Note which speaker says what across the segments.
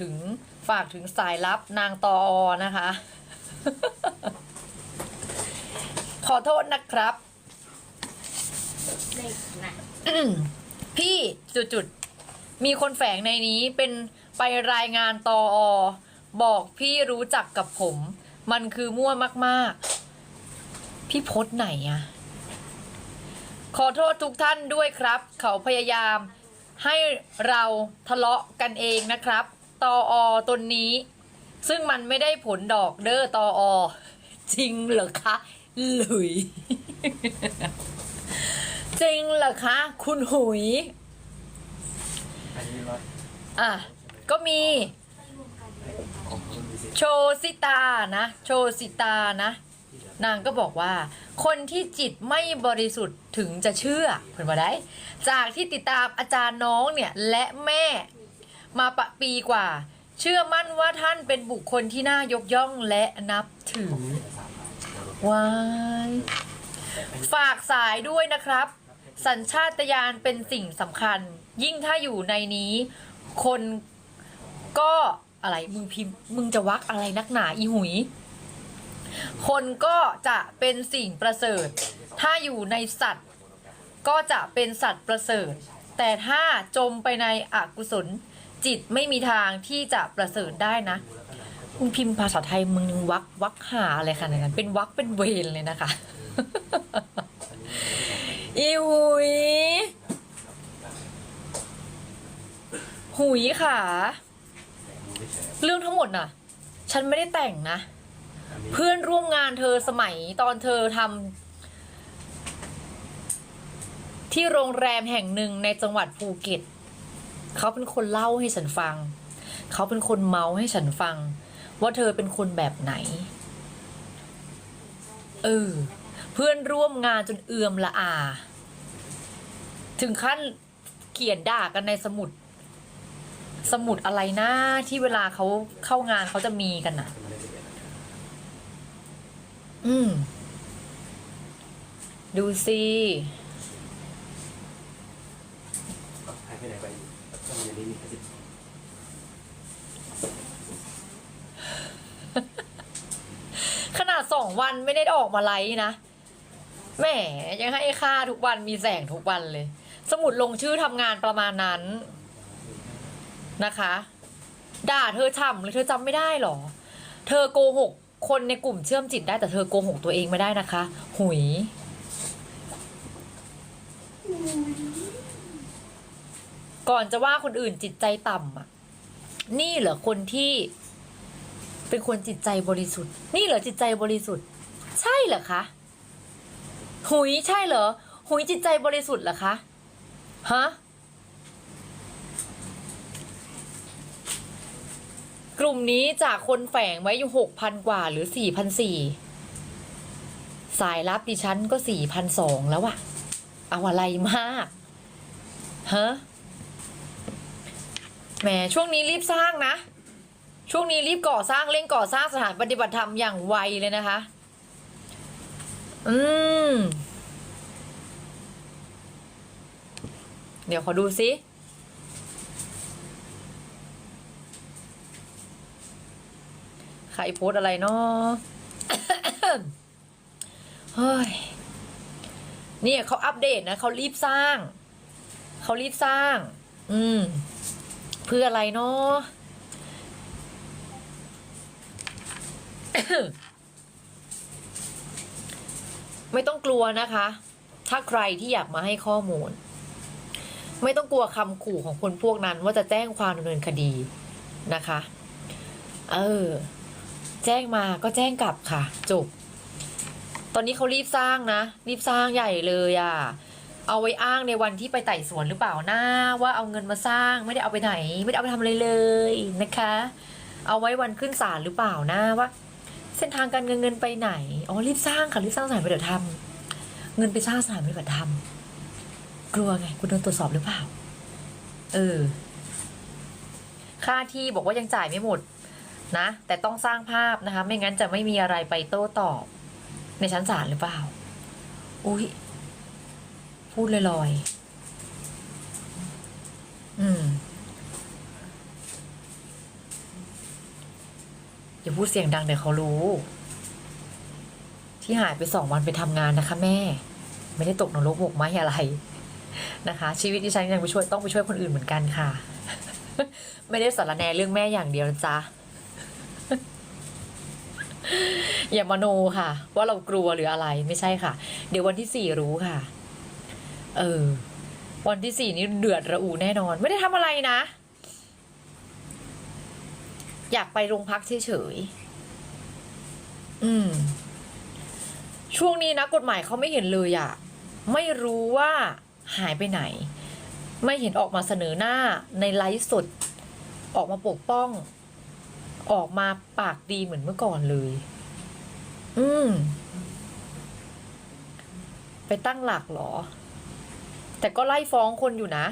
Speaker 1: ถึงฝากถึงสายลับนางตออนะคะ ขอโทษนะครับ พี่จุดๆ มีคนแฝงในนี้เป็นไปรายงานตออบอกพี่รู้จักกับผม มันคือมั่วมากๆ พี่พศไหนอะ ขอโทษทุกท่านด้วยครับ เขาพยายามให้เราทะเลาะกันเองนะครับ ตออตนนี้ ซึ่งมันไม่ได้ผลดอกเด้อตออ จริงเหรอคะหลุย จริงเหรอคะ คุณหุย
Speaker 2: อะ
Speaker 1: ก็มี โชสิตานะ โชสิตานะ นางก็บอกว่า คนที่จิตไม่บริสุทธิ์ถึงจะเชื่อเพิ่นว่ได้ จากที่ติดตามอาจารย์น้องเนี่ยและแม่มาปะปีกว่า เชื่อมั่นว่าท่านเป็นบุคคลที่น่ายกย่องและนับถือว้ายฝากสายด้วยนะครับ สัญชาตญาณเป็นสิ่งสำคัญ ยิ่งถ้าอยู่ในนี้ คนก็อะไรมึงพิมพ์ มึงจะวักอะไรนักหนาอีหุย คนก็จะเป็นสิ่งประเสริฐ ถ้าอยู่ในสัตว์ ก็จะเป็นสัตว์ประเสริฐ แต่ถ้าจมไปในอกุศล จิตไม่มีทางที่จะประเสริฐได้นะมึงพิมพ์ภาษาไทยมึงวักวักหาอะไรขนาดนั้นเป็นวักเป็นเวรเลยนะคะอีหุย หุยค่ะ เรื่องทั้งหมดน่ะ ฉันไม่ได้แต่งนะ เพื่อนร่วมงานเธอสมัยตอนเธอทำที่โรงแรมแห่งหนึ่งในจังหวัดภูเก็ตเขาเป็นคนเล่าให้ฉันฟัง เขาเป็นคนเมาให้ฉันฟัง ว่าเธอเป็นคนแบบไหน เออ เพื่อนร่วมงานจนเอือมละอา ถึงขั้นเขียนด่ากันในสมุด สมุดอะไรนะที่เวลาเขาเข้างานเขาจะมีกันน่ะ อืม ดูสิ
Speaker 2: หายไปไหนไปก็มีอันนี้มีแค่สิบ
Speaker 1: ขนาดสองวันไม่ได้ออกมาไลฟ์นะแหมยังให้ค่าทุกวันมีแสงทุกวันเลย สมุดลงชื่อทำงานประมาณนั้นนะคะ ด่าเธอช่ำเลยเธอจำไม่ได้หรอ เธอโกหก คนในกลุ่มเชื่อมจิตได้แต่เธอโกหกตัวเองไม่ได้นะคะ หุย ก่อนจะว่าคนอื่นจิตใจต่ำอะ นี่เหรอคนที่ เป็นคนจิตใจบริสุทธิ์ นี่เหรอจิตใจบริสุทธิ์ ใช่เหรอคะ หุยใช่เหรอ หุยจิตใจบริสุทธิ์เหรอคะ ฮะ กลุ่มนี้จากคนแฝงไว้อยู่หกพันกว่าหรือสี่พันสี่สายลับดิฉันก็สี่พันสองแล้วอะเอาอะไรมากฮะแหมช่วงนี้รีบสร้างนะ ช่วงนี้รีบก่อสร้างเร่งก่อสร้างสถานปฏิบัติธรรมอย่างไวเลยนะคะ อืม เดี๋ยวขอดูซิ ใครโพสอะไรเนาะเฮ้ยเนี่ยเขาอัปเดตนะเขารีบสร้าง เขารีบสร้าง อืม เพื่ออะไรเนาะไม่ต้องกลัวนะคะ ถ้าใครที่อยากมาให้ข้อมูล ไม่ต้องกลัวคำขู่ของคนพวกนั้นว่าจะแจ้งความดำเนินคดีนะคะ เออ แจ้งมาก็แจ้งกลับค่ะ จบ ตอนนี้เขารีบสร้างนะ รีบสร้างใหญ่เลยอะ่ะ เอาไว้อ้างในวันที่ไปไต่สวนหรือเปล่านะว่าเอาเงินมาสร้างไม่ได้เอาไปไหน ไม่ได้เอาไปทำอะไรเลยนะคะ เอาไว้วันขึ้นศาลหรือเปล่านะว่า เส้นทางการเงินเงินไปไหนอ๋อรีบสร้างค่ะรีบสร้างสถานปฏิบัติธรรมเงินไปสร้างสถานปฏิบัติธรรมกลัวไงคุณโดนตรวจสอบหรือเปล่า เออ ค่าที่บอกว่ายังจ่ายไม่หมด นะ แต่ต้องสร้างภาพนะคะ ไม่งั้นจะไม่มีอะไรไปโต้ตอบ ในชั้นศาลหรือเปล่า อุ้ยพูดลอยๆอืมอย่าพูดเสียงดังเดี๋ยวเขารู้ ที่หายไปสองวันไปทำงานนะคะแม่ ไม่ได้ตกนรกหมกไหมอะไรนะคะ ชีวิตดิฉันยังไปช่วยต้องไปช่วยคนอื่นเหมือนกันค่ะ ไม่ได้สารแนเรื่องแม่อย่างเดียวนะจ๊ะ อย่ามาโนค่ะ ว่าเรากลัวหรืออะไรไม่ใช่ค่ะ เดี๋ยววันที่สี่รู้ค่ะ เออ วันที่สี่นี้เดือดระอุแน่นอน ไม่ได้ทำอะไรนะ อยากไปโรงพักเฉยๆอืม ช่วงนี้นะกฎหมายเขาไม่เห็นเลยอะไม่รู้ว่าหายไปไหน ไม่เห็นออกมาเสนอหน้าในไลฟ์สด ออกมาปกป้อง ออกมาปากดีเหมือนเมื่อก่อนเลย อืม ไปตั้งหลักเหรอ แต่ก็ไล่ฟ้องคนอยู่นะ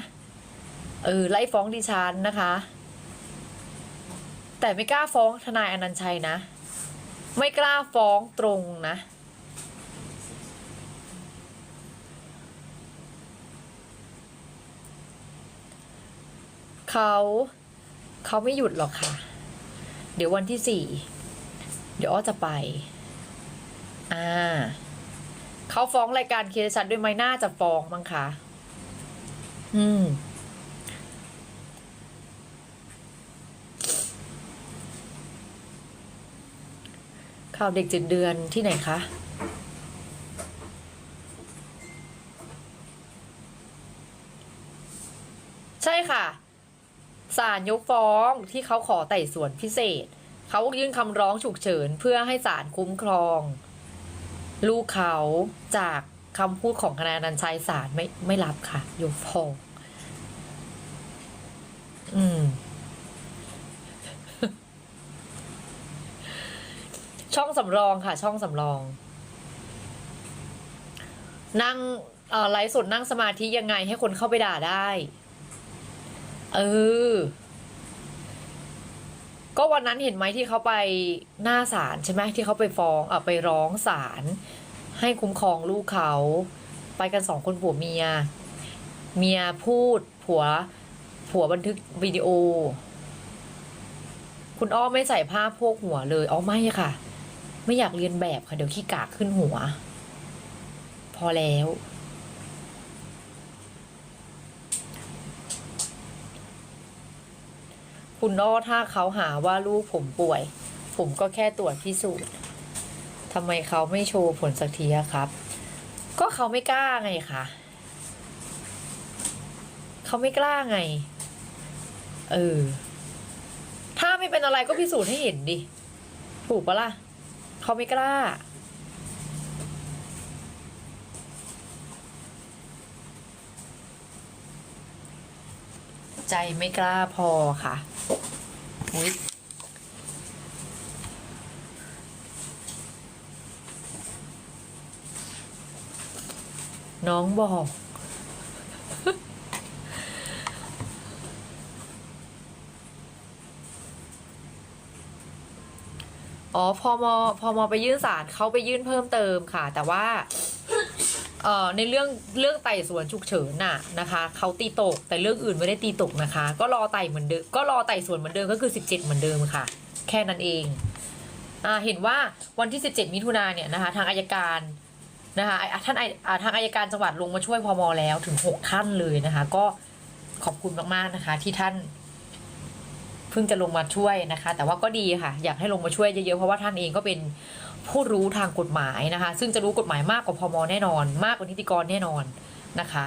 Speaker 1: เออ ไล่ฟ้องดิฉันนะคะ แต่ไม่กล้าฟ้องทนายอนันต์ชัยนะ ไม่กล้าฟ้องตรงนะเขาเขาไม่หยุดหรอกค่ะ เดี๋ยววันที่สี่เดี๋ยวอ้อจะไป อ่าเขาฟ้องรายการเคชัดด้วยไหมน่าจะฟ้องมั้งคะอืม ข่าวเด็กเจ็ดเดือนที่ไหนคะ ใช่ค่ะ ศาลยกฟ้องที่เขาขอไต่สวนพิเศษ เขายื่นคำร้องฉุกเฉินเพื่อให้ศาลคุ้มครอง ลูกเขาจากคำพูดของคณะนันชัยศาลไม่ไม่รับค่ะ ยกฟ้อง อืม ช่องสำรองค่ะ ช่องสำรอง นั่งอ่อไลฟ์สดนั่งสมาธิยังไงให้คนเข้าไปด่าได้ เออ ก็วันนั้นเห็นไหมที่เขาไปหน้าศาลใช่ไหมที่เขาไปฟ้องเออไปร้องศาลให้คุ้มครองลูกเขา ไปกันสองคนผัวเมีย เมียพูดผัวผัวบันทึกวิดีโอ คุณอ้อมไม่ใส่ผ้าโพกหัวเลยอ๋อไม่ค่ะ ไม่อยากเรียนแบบค่ะ เดี๋ยวขี้กากขึ้นหัว พอแล้ว คุณอ้อถ้าเขาหาว่าลูกผมป่วย ผมก็แค่ตรวจพิสูจน์ทำไมเขาไม่โชว์ผลสักทีครับ ก็เขาไม่กล้าไงคะเขาไม่กล้าไง เออ ถ้าไม่เป็นอะไรก็พิสูจน์ให้เห็นดิ ถูกปะล่ะ เขาไม่กล้าใจไม่กล้าพอค่ะ อุ๊ยน้องบอก อ๋อพอมพอมไปยื่นศาลเขาไปยื่นเพิ่มเติมค่ะ แต่ว่า เอ่อในเรื่องเรื่องไต่สวนฉุกเฉินน่ะนะคะเขาตีตกแต่เรื่องอื่นไม่ได้ตีตกนะคะ ก็รอไต่เหมือนเดิมก็รอไต่สวนเหมือนเดิมก็คือ 17 เหมือนเดิมค่ะ แค่นั้นเองอ่าเห็นว่าวันที่ 17 มิถุนาเนี่ยนะคะทางอายการนะคะท่านาทางอายการจังหวัดลงมาช่วยพมอแล้วถึง 6 ท่านเลยนะคะ ก็ขอบคุณมากๆนะคะ ที่ท่านเพิ่งจะลงมาช่วยนะคะ แต่ว่าก็ดีค่ะ อยากให้ลงมาช่วยเยอะๆเพราะว่าท่านเองก็เป็น ผู้รู้ทางกฎหมายนะคะ ซึ่งจะรู้กฎหมายมากกว่าพมแน่นอน มากกว่านิติกรแน่นอนนะคะ